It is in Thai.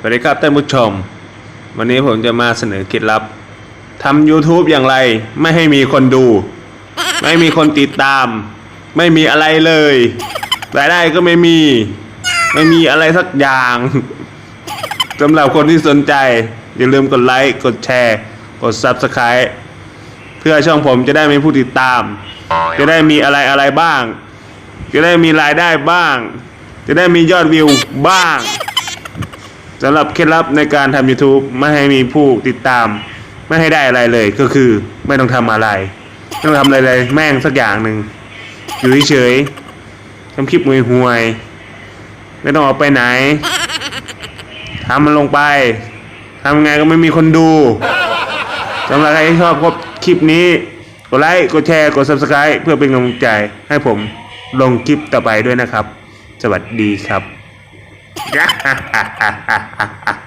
สวัสดีครับท่านผู้ชม วันนี้ผมจะมาเสนอเคล็ดลับทำ YouTube อย่างไร ไม่ให้มีคนดู ไม่มีคนติดตาม ไม่มีอะไรเลยรายได้ก็ไม่มี ไม่มีอะไรสักอย่างสำหรับคนที่สนใจ อย่าลืมกดไลค์กดแชร์ กด Subscribe เพื่อช่องผมจะได้มีผู้ติดตาม จะได้มีอะไรอะไรบ้าง จะได้มีรายได้บ้าง จะได้มียอดวิวบ้าง สำหรับเคล็ดลับในการทำ YouTube ไม่ให้มีผู้ติดตาม ไม่ให้ได้อะไรเลยก็คือไม่ต้องทำอะไรไม่ต้องทำอะไรเลยแม่งสักอย่างหนึ่งอยู่เฉยๆทำคลิปห่วยๆไม่ต้องออกไปไหนทำมันลงไปทำไงก็ไม่มีคนดูสำหรับใครที่ชอบคลิปนี้ กดไลค์ กดแชร์ กด Subscribe เพื่อเป็นกำลังใจให้ผมลงคลิปต่อไปด้วยนะครับ สวัสดีครับ Yeah.